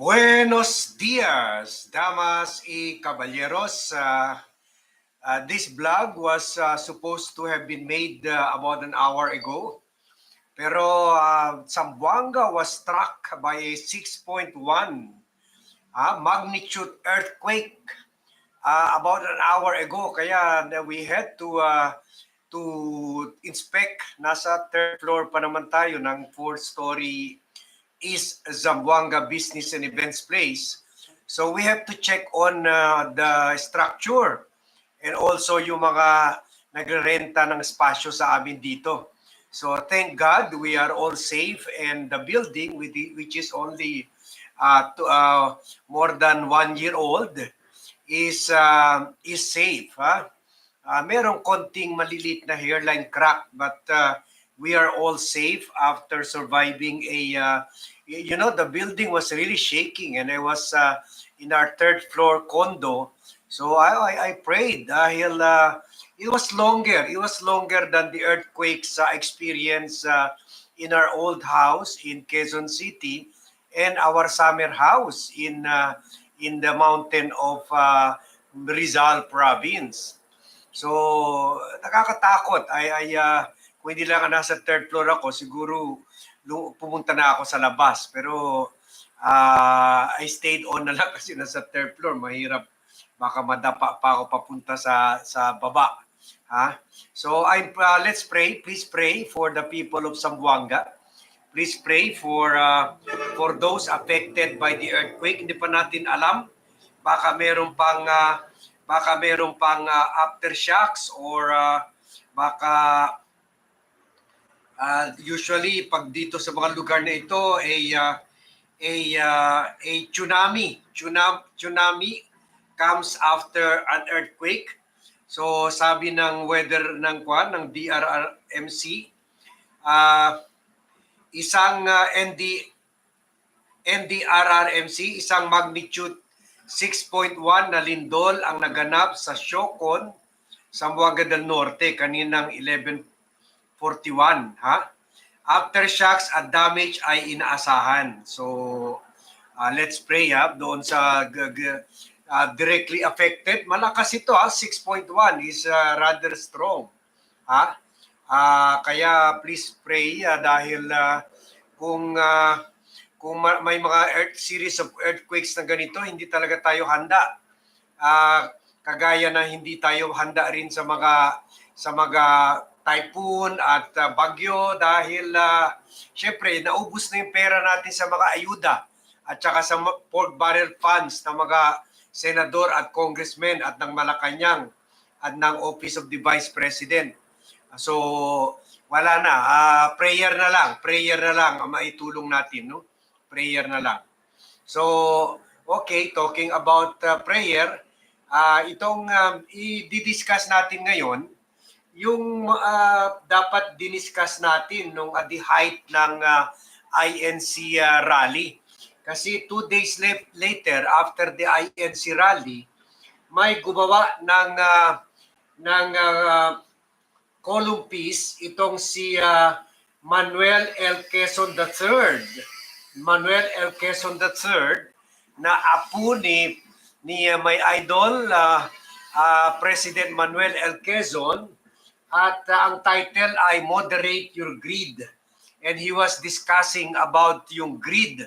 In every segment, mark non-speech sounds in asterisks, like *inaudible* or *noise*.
Buenos dias, damas y caballeros. Uh, uh, this vlog was uh, supposed to have been made uh, about an hour ago. Pero uh, Zamboanga was struck by a 6.1 uh, magnitude earthquake uh, about an hour ago. Kaya uh, we had to uh, to inspect. Nasa third floor pa naman tayo ng four-story East Zamboanga Business and Events Place. So we have to check on uh, the structure and also yung mga nagrerenta ng espasyo sa amin dito. So thank God we are all safe and the building which is only uh, to, uh, more than one year old is uh, is safe. Ha? Uh, merong konting malilit na hairline crack but uh, we are all safe after surviving a uh, you know the building was really shaking and I was uh, in our third floor condo so I I, I prayed dahil uh, it was longer it was longer than the earthquakes uh, experience uh, in our old house in Quezon City and our summer house in uh, in the mountain of uh, Rizal province So, nakakatakot. Ay, ay, ah, kung hindi lang nasa third floor ako, siguro pumunta na ako sa labas. Pero, ah, I stayed on na lang *laughs* kasi nasa third floor. Mahirap. Baka madapa pa ako papunta sa, sa baba. Ha? So, I'm, ah, let's pray. Please pray for the people of Zamboanga. Please pray for ah, for those affected by the earthquake. Hindi pa natin alam. Baka meron pang ah, baka meron pang ah, aftershocks or ah, baka ah, usually pag dito sa mga lugar na ito ay ah, a ah, a tsunami. Tsunami tsunami comes after an earthquake. So sabi ng weather ng kwan ng DRRMC ah isang ah, ND NDRRMC isang magnitude 6.1 na lindol ang naganap sa Siocon, Zamboanga del Norte kaninang 11:41 ha. Aftershocks at damage ay inaasahan. So uh, let's pray ha doon sa uh, directly affected. Malakas ito ha, 6.1 is uh, rather strong. Ha? Ah, kaya please pray ah, dahil ah, kung ah, kung ma- may mga earth series of earthquakes na ganito, hindi talaga tayo handa. Ah, kagaya na hindi tayo handa rin sa mga sa mga typhoon at ah, bagyo dahil uh, syempre naubos na yung pera natin sa mga ayuda at saka sa pork barrel funds ng mga senador at congressmen at ng Malacanang at ng Office of the Vice President. So wala na, Ah, prayer na lang, prayer na lang ang maitulong natin, no? Prayer na lang. So, okay, talking about uh, prayer, ah itong um, i-discuss natin ngayon, yung ah, dapat diniscuss natin nung at the height ng ah, INC ah, rally. Kasi two days la- later, after the INC rally, may gumawa ng ah, ng ah, column piece itong si ah, Manuel L. Quezon III. Manuel L. Quezon III na apo ni ni ah, may idol ah, ah, President Manuel L. Quezon at ah, ang title ay Moderate Your Greed. And he was discussing about yung greed,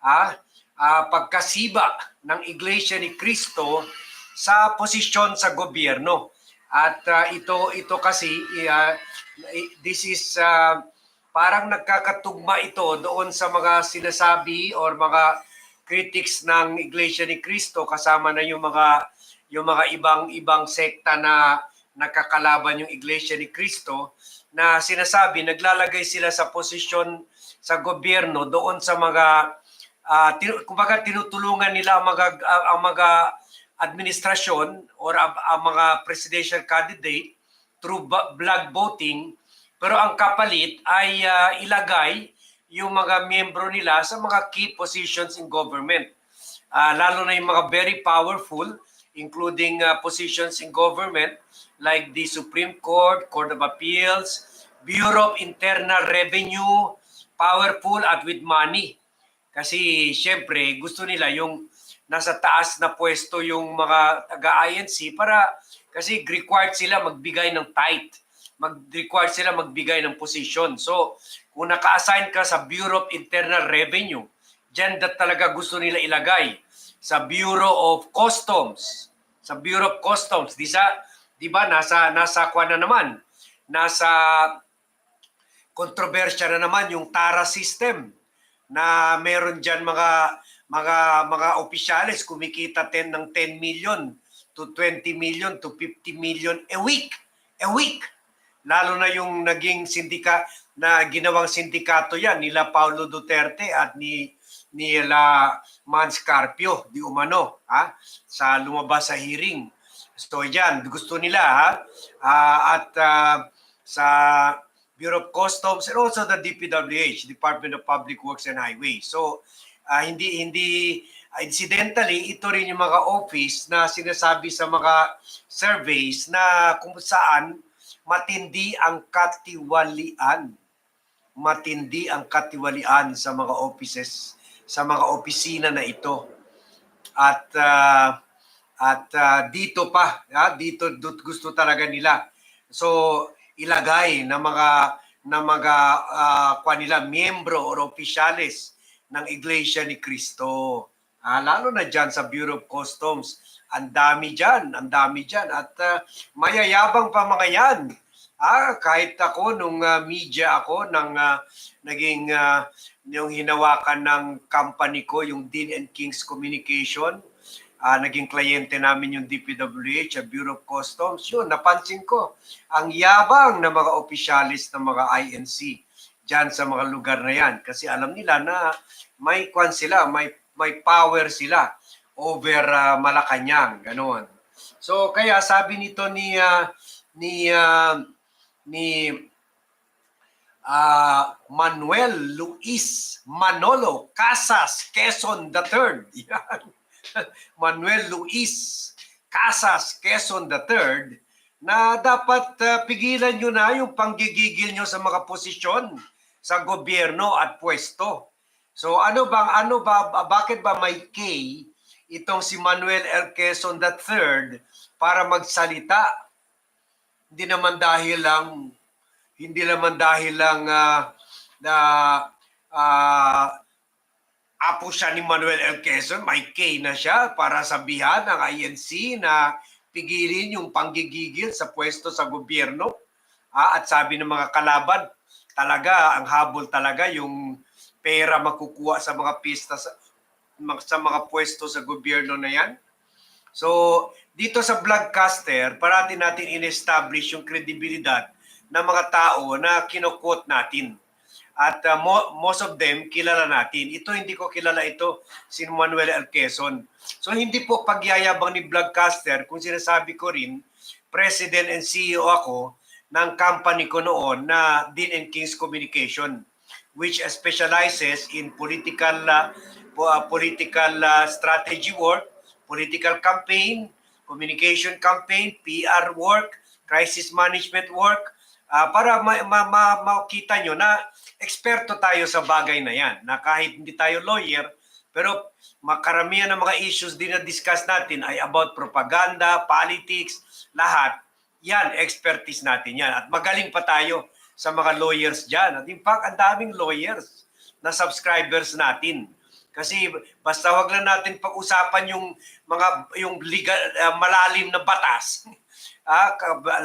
ah, ah, pagkasiba ng Iglesia ni Cristo sa posisyon sa gobyerno. At ah, ito ito kasi i- this is ah, parang nagkakatugma ito doon sa mga sinasabi or mga critics ng Iglesia ni Cristo kasama na yung mga yung mga ibang ibang sekta na nakakalaban yung Iglesia ni Cristo na sinasabi naglalagay sila sa posisyon sa gobyerno doon sa mga ah, tin- kumbaga tinutulungan nila ang mga ah, ang mga administrasyon or ang, ang mga presidential candidate through blood voting pero ang kapalit ay ah, ilagay yung mga miyembro nila sa mga key positions in government. Ah, lalo na yung mga very powerful including ah, positions in government like the Supreme Court, Court of Appeals, Bureau of Internal Revenue, powerful at with money. Kasi syempre gusto nila yung nasa taas na pwesto yung mga taga-INC para kasi required sila magbigay ng tight. Mag-required sila magbigay ng position. So, kung naka-assign ka sa Bureau of Internal Revenue, dyan dat talaga gusto nila ilagay sa Bureau of Customs. Sa Bureau of Customs, di sa di ba nasa nasa kwa na naman. Nasa kontrobersya na naman yung TARA system na meron diyan mga mga mga opisyalis kumikita 10 ng 10 million to 20 million to 50 million a week. A week. Lalo na yung naging sindika na ginawang sindikato yan nila Paulo Duterte at ni nila Mans Carpio di umano ha sa lumabas sa hearing. So yan, gusto nila ha? Ah, at ah, sa Bureau of Customs and also the DPWH, Department of Public Works and Highways. So ah, hindi hindi incidentally ito rin yung mga office na sinasabi sa mga surveys na kung saan matindi ang katiwalian. Matindi ang katiwalian sa mga offices sa mga opisina na ito. At ah, at ah, dito pa ah, dito gusto talaga nila. So ilagay na mga na mga ah, kwa nila miyembro or opisyales ng Iglesia ni Cristo. Ah, lalo na dyan sa Bureau of Customs. Ang dami dyan ang dami dyan. At ah, mayayabang pa mga yan. Ah, kahit ako nung ah, media ako nang ah, naging ah, yung hinawakan ng company ko, yung Dean and King's Communication, ah, naging kliyente namin yung DPWH, at Bureau of Customs, yun, napansin ko, ang yabang ng mga opisyalis ng mga INC dyan sa mga lugar na yan. Kasi alam nila na may kwan sila, may, may power sila over ah, Malacanang, ganoon. So kaya sabi nito ni ah, ni ah, ni ah, Manuel Luis Manolo Casas Quezon III. *laughs* Yan. *laughs* Manuel Luis Casas Quezon III na dapat ah, pigilan nyo na yung panggigigil nyo sa mga posisyon sa gobyerno at pwesto. So ano bang ano ba bakit ba may K itong si Manuel L. Quezon III para magsalita hindi naman dahil lang hindi naman dahil lang ah, na ah, apo siya ni Manuel L. Quezon, may K na siya para sabihan ng INC na pigilin yung panggigigil sa pwesto sa gobyerno. Ah, at sabi ng mga kalaban, talaga, ang habol talaga yung pera makukuha sa mga pista sa, sa mga pwesto sa gobyerno na yan. So, dito sa Vlogcaster, parati natin in-establish yung kredibilidad ng mga tao na kinukot natin. At uh, mo- most of them, kilala natin. Ito, hindi ko kilala ito, si Manuel L. Quezon. So, hindi po pagyayabang ni Vlogcaster kung sinasabi ko rin, President and CEO ako ng company ko noon na Dean and King's Communication which specializes in political uh, uh, political uh, strategy work, political campaign, communication campaign, PR work, crisis management work, ah, para ma- ma- ma- makita nyo na eksperto tayo sa bagay na yan. Na kahit hindi tayo lawyer, pero makaramihan ng mga issues din na discuss natin ay about propaganda, politics, lahat. Yan, expertise natin yan. At magaling pa tayo sa mga lawyers dyan. At in fact, ang daming lawyers na subscribers natin. Kasi basta wag lang natin pag-usapan yung mga yung legal, ah, malalim na batas. *laughs* ah,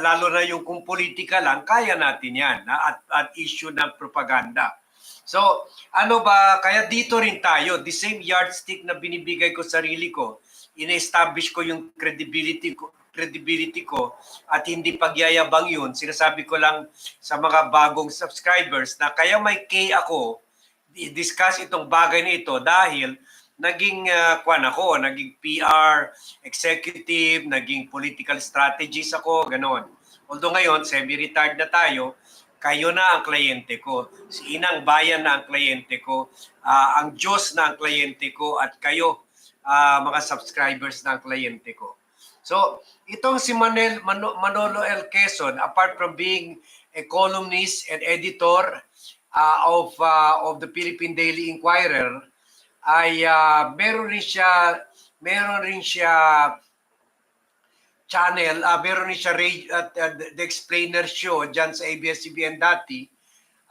lalo na yung kung politika lang, kaya natin yan ah, at, at issue ng propaganda. So, ano ba, kaya dito rin tayo, the same yardstick na binibigay ko sa sarili ko, in-establish ko yung credibility ko, credibility ko at hindi pagyayabang yun. Sinasabi ko lang sa mga bagong subscribers na kaya may K ako, i-discuss itong bagay na ito dahil naging uh, kwan ako, naging PR executive, naging political strategist ako, ganoon. Although ngayon, semi-retired na tayo, kayo na ang kliyente ko. Si Inang Bayan na ang kliyente ko. ah, ang Diyos na ang kliyente ko at kayo, ah, mga subscribers na ang kliyente ko. So, itong si Manel, Mano- Manolo L. Quezon, apart from being a columnist and editor uh, of uh, of the Philippine Daily Inquirer, ay ah, meron rin siya meron rin siya channel, ah meron rin siya ra- at ah, The Explainer Show dyan sa ABS-CBN dati.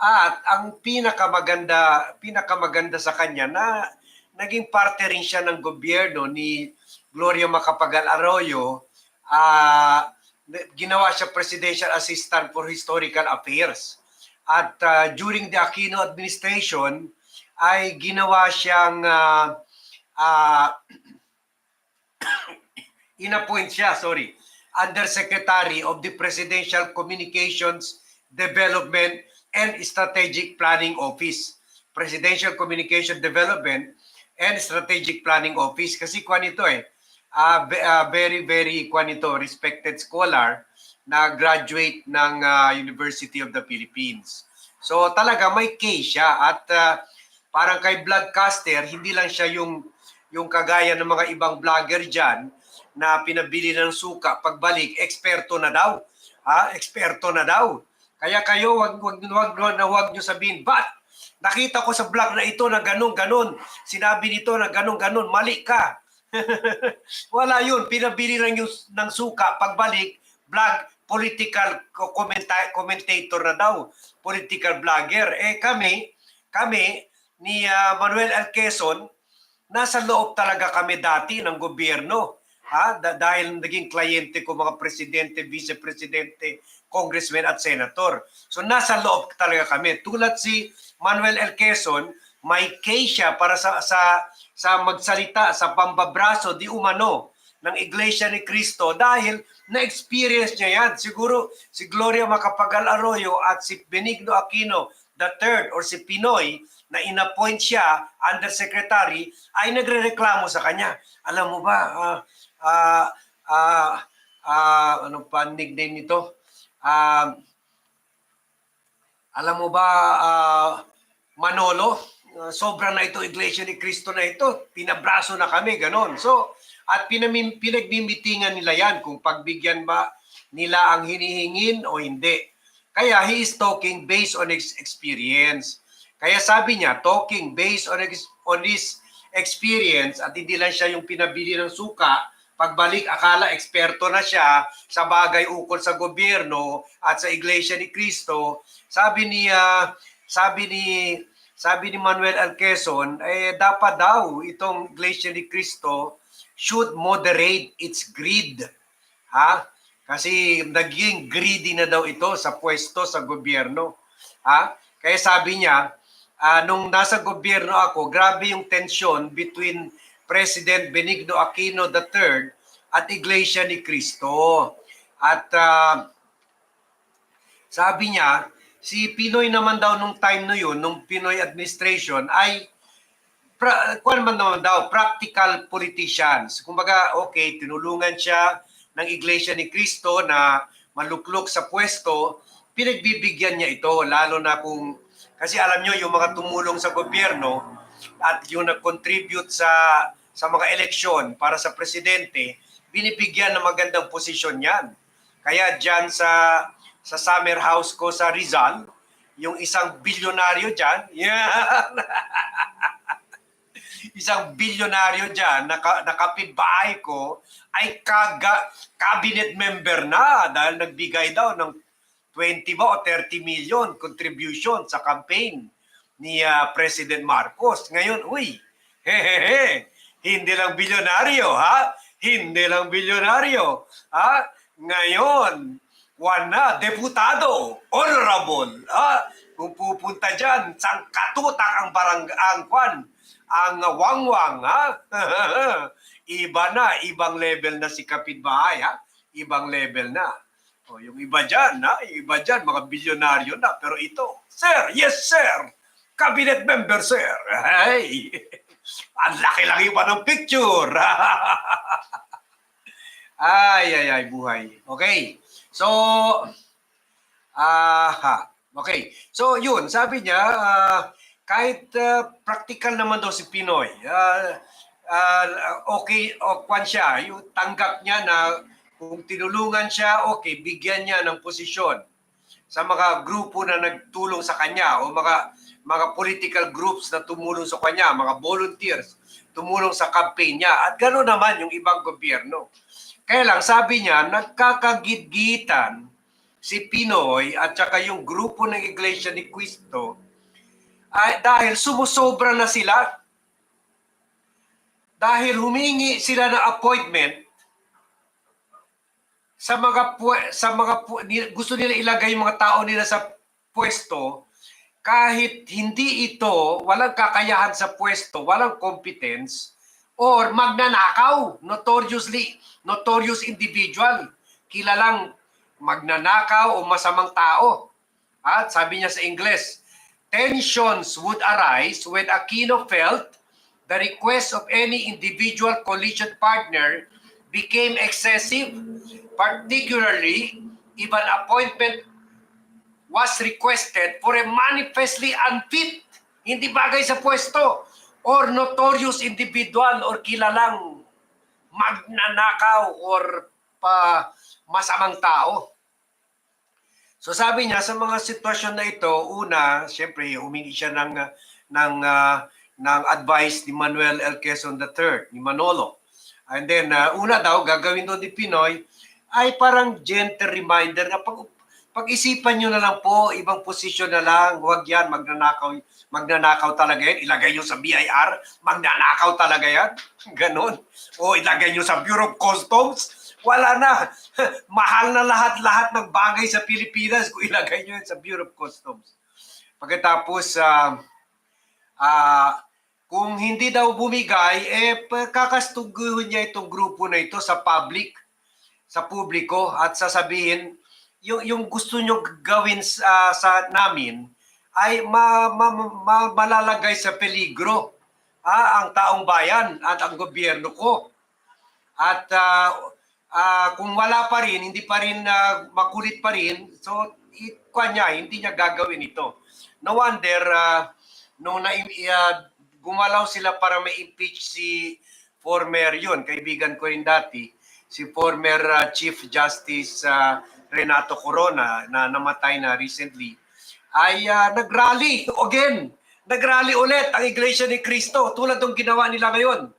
At ang pinakamaganda, pinakamaganda sa kanya na naging parte rin siya ng gobyerno ni Gloria Macapagal Arroyo, ah ginawa siya Presidential Assistant for Historical Affairs. At ah, during the Aquino administration, ay ginawa siyang ah, ah, *coughs* inappoint siya, sorry, Undersecretary of the Presidential Communications Development and Strategic Planning Office. Presidential Communication Development and Strategic Planning Office. Kasi kwan ito eh, ah, very, very kwan ito, respected scholar na graduate ng ah, University of the Philippines. So talaga may case siya at ah, parang kay Bloodcaster, hindi lang siya yung yung kagaya ng mga ibang vlogger diyan na pinabili ng suka pagbalik eksperto na daw. Ha? Eksperto na daw. Kaya kayo wag wag wag, na wag niyo sabihin, "But nakita ko sa vlog na ito na ganun ganon. Sinabi nito na ganun ganon, mali ka." *laughs* Wala yun. Pinabili lang yung ng suka pagbalik, vlog, political co- commenta- commentator na daw, political vlogger. Eh kami, kami ni ah, Manuel L. Quezon, nasa loob talaga kami dati ng gobyerno. Ha? Da- dahil naging kliyente ko mga presidente, vice-presidente, congressman at senator. So nasa loob talaga kami. Tulad si Manuel L. Quezon, may case siya para sa sa sa magsalita sa pambabraso di umano ng Iglesia ni Cristo dahil na-experience niya yan. Siguro si Gloria Macapagal Arroyo at si Benigno Aquino third or si Pinoy na inappoint siya undersecretary ay nagrereklamo sa kanya. Alam mo ba, ah ah ah ah, ano pa nickname nito? Ah, alam mo ba, ah, Manolo, sobra na ito, Iglesia ni Cristo na ito. Pinabraso na kami, ganon. So, at pinamim, pinagmimitingan nila yan kung pagbigyan ba nila ang hinihingin o hindi. Kaya he is talking based on his experience. Kaya sabi niya, talking based on, ex- on his experience at hindi lang siya yung pinabili ng suka, pagbalik akala eksperto na siya sa bagay ukol sa gobyerno at sa Iglesia ni Cristo. Sabi ni ah, sabi ni sabi ni Manuel L. Quezon, eh dapat daw itong Iglesia ni Cristo should moderate its greed. Ha? Kasi naging greedy na daw ito sa pwesto sa gobyerno. Ha? Kaya sabi niya, ah, nung nasa gobyerno ako, grabe yung tension between President Benigno Aquino III at Iglesia ni Cristo. At ah, sabi niya, si Pinoy naman daw nung time na yun, nung Pinoy administration, ay pra, kung man naman daw, practical politicians. Kumbaga, okay, tinulungan siya ng Iglesia ni Cristo na maluklok sa pwesto, pinagbibigyan niya ito, lalo na kung, kasi alam nyo, yung mga tumulong sa gobyerno at yung nag-contribute sa, sa mga eleksyon para sa presidente, binibigyan ng magandang posisyon yan. Kaya dyan sa, sa summer house ko sa Rizal, yung isang bilyonaryo dyan, *laughs* yan, isang bilyonaryo dyan, naka, nakapitbahay ko, ay kaga, cabinet member na dahil nagbigay daw ng 20 ba o 30 million contribution sa campaign ni ah, President Marcos. Ngayon, uy, *laughs* hehehe, hindi lang bilyonaryo, ha? Hindi lang bilyonaryo, ha? Ngayon, one na, deputado, honorable, ha? Kung pupunta dyan, sangkatutak ang barang, ang kwan, ang wangwang, ha? *laughs* Iba na, ibang level na si kapitbahay, ha? Ibang level na. O, yung iba dyan, ha? Yung iba dyan, mga bilyonaryo na. Pero ito, Sir, yes, sir! Cabinet member, sir! Ay! *laughs* Ang laki-laki pa ng picture! *laughs* ay, ay, ay, buhay. Okay. So, aha. okay. So, yun, sabi niya, ah, kahit ah, practical naman daw si Pinoy, ah, ah, okay, o kwan siya, yung tanggap niya na kung tinulungan siya, okay, bigyan niya ng posisyon sa mga grupo na nagtulong sa kanya o mga mga political groups na tumulong sa kanya, mga volunteers, tumulong sa campaign niya. At gano'n naman yung ibang gobyerno. Kaya lang, sabi niya, nagkakagitgitan si Pinoy at saka yung grupo ng Iglesia ni Cristo ay dahil sumusobra na sila. Dahil humingi sila ng appointment sa mga pwe- sa mga pu- gusto nila ilagay yung mga tao nila sa pwesto kahit hindi ito walang kakayahan sa pwesto, walang competence or magnanakaw, notoriously notorious individual, kilalang magnanakaw o masamang tao. At sabi niya sa Ingles, tensions would arise when Aquino felt the request of any individual coalition partner became excessive, particularly if an appointment was requested for a manifestly unfit, hindi bagay sa pwesto, or notorious individual or kilalang magnanakaw or pa masamang tao. So sabi niya sa mga sitwasyon na ito, una, siyempre humingi siya ng ng ah, ng advice ni Manuel L. Quezon III, ni Manolo. And then ah, una daw gagawin doon ni Pinoy ay parang gentle reminder na pag pag-isipan nyo na lang po, ibang posisyon na lang, huwag yan, magnanakaw, magnanakaw talaga yan, ilagay nyo sa BIR, magnanakaw talaga yan, *laughs* ganon. O ilagay nyo sa Bureau of Customs, wala na. *laughs* Mahal na lahat-lahat ng bagay sa Pilipinas kung ilagay nyo yan sa Bureau of Customs. Pagkatapos, ah, ah, kung hindi daw bumigay, eh kakastuguhin niya itong grupo na ito sa public, sa publiko at sasabihin, yung, yung gusto nyo gawin sa, sa namin ay ma, ma, ma- malalagay sa peligro ah, ang taong bayan at ang gobyerno ko. At ah, ah, kung wala pa rin, hindi pa rin ah, makulit pa rin, so it, niya, hindi niya gagawin ito. No wonder, ah, nung na, ah, gumalaw sila para ma-impeach si former yun, kaibigan ko rin dati, si former ah, Chief Justice ah, Renato Corona na namatay na recently, ay ah, nagrally again. Nagrally ulit ang Iglesia ni Cristo tulad ng ginawa nila ngayon.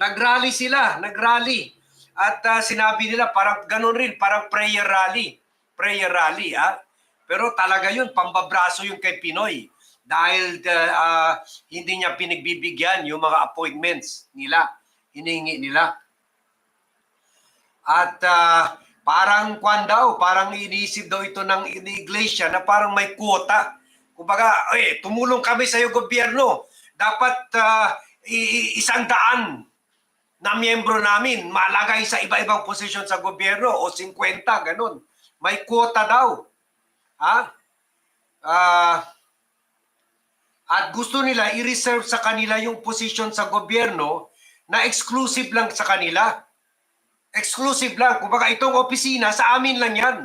Nagrally sila, nagrally. At ah, sinabi nila parang ganun rin, parang prayer rally. Prayer rally, ah. Pero talaga yun, pambabraso yung kay Pinoy. Dahil ah, ah, hindi niya pinagbibigyan yung mga appointments nila, hinihingi nila. At ah, parang kwan daw, parang iniisip daw ito ng iglesia na parang may kuota. Kumbaga, eh, tumulong kami sa iyo gobyerno. Dapat i- isang daan na miyembro namin malagay sa iba-ibang posisyon sa gobyerno o 50, ganun. May kuota daw. Ha? Ah, at gusto nila i-reserve sa kanila yung posisyon sa gobyerno na exclusive lang sa kanila. Exclusive lang. Kumbaga itong opisina, sa amin lang yan.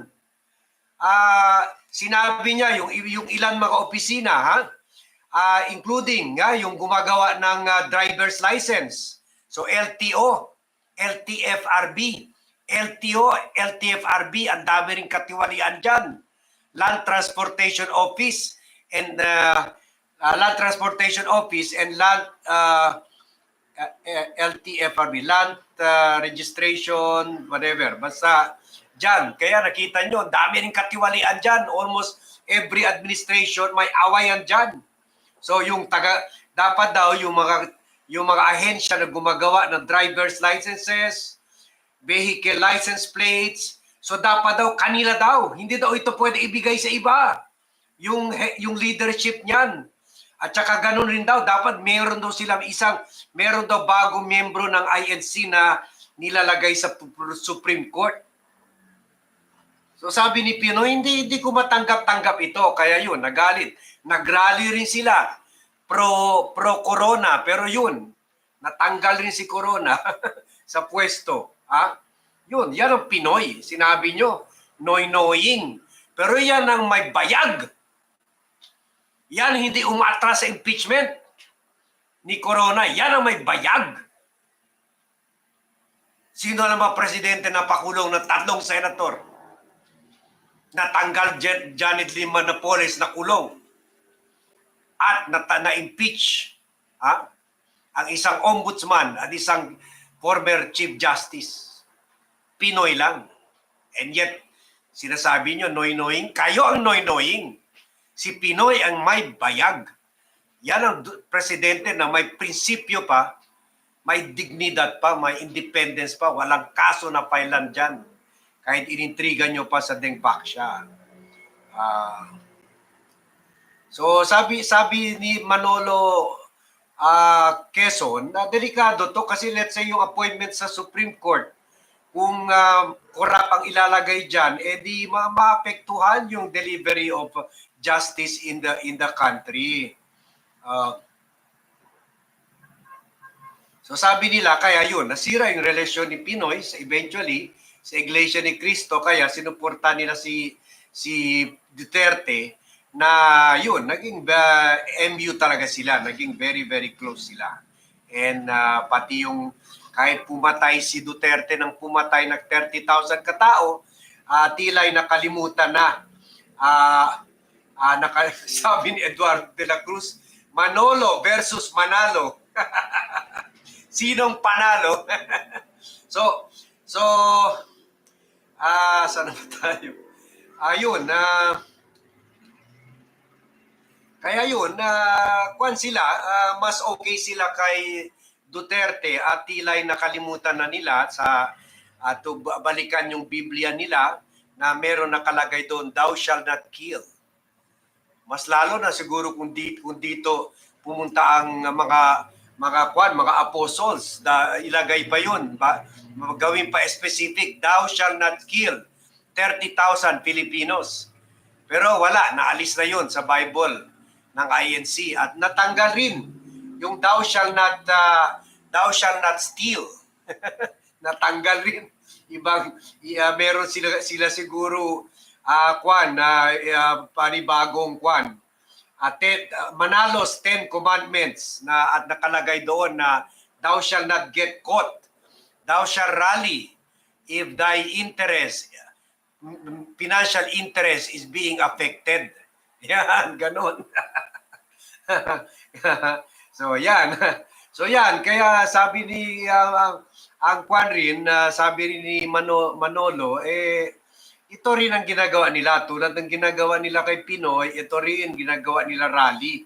Ah, sinabi niya yung, yung ilan mga opisina, ha? Ah, including nga yung gumagawa ng ah, driver's license. So LTO, LTFRB, LTO, LTFRB, ang dami rin katiwalian dyan. Land Transportation Office and uh, uh, Land Transportation Office and Land uh, uh, LTFRB, Land uh, Registration, whatever. Basta dyan. Kaya nakita nyo, dami rin katiwalian dyan. Almost every administration may awayan dyan. So yung taga, dapat daw yung mga yung mga ahensya na gumagawa ng driver's licenses, vehicle license plates, so dapat daw kanila daw, hindi daw ito pwede ibigay sa iba. Yung yung leadership niyan. At saka ganun rin daw, dapat meron daw silang isang, meron daw bagong miyembro ng INC na nilalagay sa Supreme Court. So sabi ni Pino, hindi, hindi ko matanggap-tanggap ito. Kaya yun, nagalit. Nagrally rin sila pro pro corona pero yun natanggal rin si corona *laughs* sa pwesto ha yun yan ang Pinoy sinabi nyo noy knowing pero yan ang may bayag yan hindi umatras sa impeachment ni corona yan ang may bayag sino lang ba presidente na pakulong ng tatlong senator natanggal Jan- Janet Lim Manapoles na kulong at na-impeach ha? ang isang ombudsman at isang former chief justice. Pinoy lang. And yet, sinasabi nyo, noy-noying. Kayo ang noy-noying. Si Pinoy ang may bayag. Yan ang presidente na may prinsipyo pa, may dignidad pa, may independence pa, walang kaso na pailan dyan. Kahit inintriga nyo pa sa Dengpak siya. Ah, so sabi sabi ni Manolo ah Quezon na delikado to kasi let's say yung appointment sa Supreme Court kung uh, korap ang ilalagay diyan eh di ma- maapektuhan yung delivery of justice in the in the country. Ah, So sabi nila, kaya yun, nasira yung relasyon ni Pinoy sa eventually sa Iglesia ni Cristo, kaya sinuporta nila si si Duterte na yun, naging uh, MU talaga sila, naging very, very close sila. And uh, pati yung kahit pumatay si Duterte ng pumatay ng 30,000 katao, uh, tila'y nakalimutan na. Uh, uh, naka, *laughs* sabi ni Eduardo de la Cruz, Manolo versus Manalo. *laughs* Sinong panalo? *laughs* so, so, ah, saan na ba tayo? Ayun, na kaya yun, na kwan sila, ah, mas okay sila kay Duterte at tila'y nakalimutan na nila sa at balikan yung Biblia nila na meron nakalagay doon, thou shall not kill. Mas lalo na siguro kung dito, kung dito pumunta ang mga mga kwan, mga apostles, da, ilagay pa yun, ba, gawin pa specific, thou shall not kill 30,000 Filipinos. Pero wala, naalis na yun sa Bible ng INC at natanggal rin yung thou shall not uh, thou shall not steal. *laughs* natanggal rin. Ibang uh, meron sila sila siguro uh, kwan na uh, panibagong kwan. Uh, ten, uh, Manalos 10 commandments na at nakalagay doon na thou shall not get caught. Thou shall rally if thy interest financial interest is being affected. *laughs* Yan ganon *laughs* so yan. So yan. Kaya sabi ni uh, ang kwan rin na sabi rin ni Mano, Manolo eh ito rin ang ginagawa nila. Tulad ng ginagawa nila kay Pinoy, ito rin ginagawa nila rally.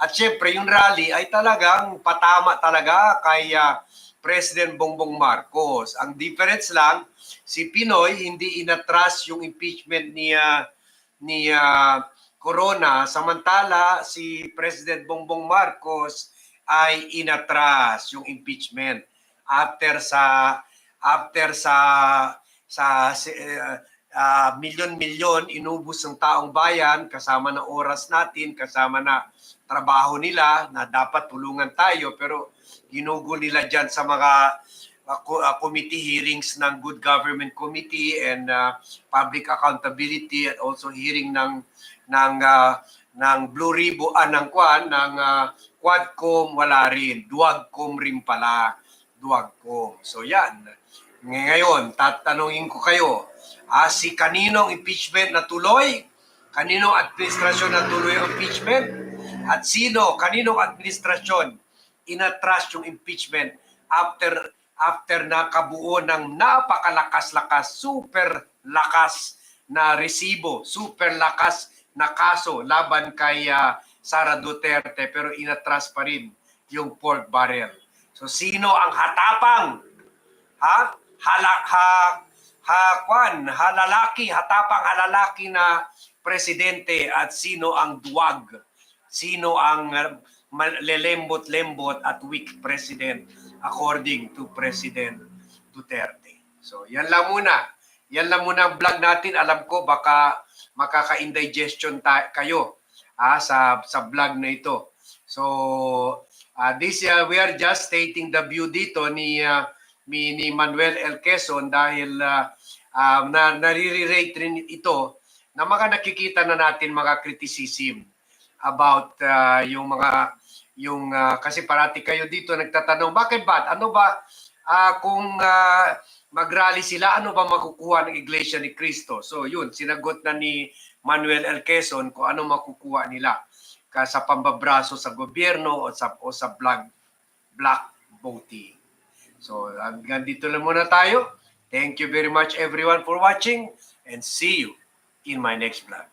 At syempre, yung rally ay talagang patama talaga kay uh, President Bongbong Marcos. Ang difference lang, si Pinoy hindi inatras yung impeachment ni, uh, ni uh, Corona, samantala si President Bongbong Marcos ay inatras yung impeachment after sa after sa sa uh, uh, milyon-milyon inubos ng taong bayan kasama na oras natin, kasama na trabaho nila na dapat tulungan tayo pero ginugo nila dyan sa mga uh, committee hearings ng Good Government Committee and uh, Public Accountability at also hearing ng ng uh, ng Blue Ribbon uh, ng Kwan ng uh, Quadcom wala rin, Duagcom rin pala, Duagcom. So yan. Ngayon, tatanungin ko kayo, ah, si kaninong impeachment na tuloy, kaninong administrasyon na tuloy ang impeachment, at sino, kaninong administrasyon inatras yung impeachment after after na kabuo ng napakalakas-lakas, super lakas na resibo, super lakas na kaso laban kay uh, Sara Duterte pero inatras pa rin yung pork barrel. So sino ang hatapang? Ha? Hala, ha, ha, kwan, halalaki, hatapang halalaki na presidente at sino ang duwag? Sino ang uh, lelembot-lembot at weak president according to President Duterte. So, yan lang muna. Yan lang muna ang vlog natin. Alam ko baka makaka-indigestion kayo ah, sa sa vlog na ito. So, uh, this uh, we are just stating the view dito ni uh, ni, Manuel L. Quezon dahil uh, uh, na nare-rate rin ito na mga nakikita na natin mga criticism about uh, yung mga yung uh, kasi parati kayo dito nagtatanong bakit ba ano ba uh, kung uh, magrally sila ano ba makukuha ng Iglesia ni Cristo so yun sinagot na ni Manuel L. Quezon kung ano makukuha nila ka sa pambabraso sa gobyerno o sa o sa black black voting. So hanggang dito lang muna tayo. Thank you very much everyone for watching and see you in my next vlog.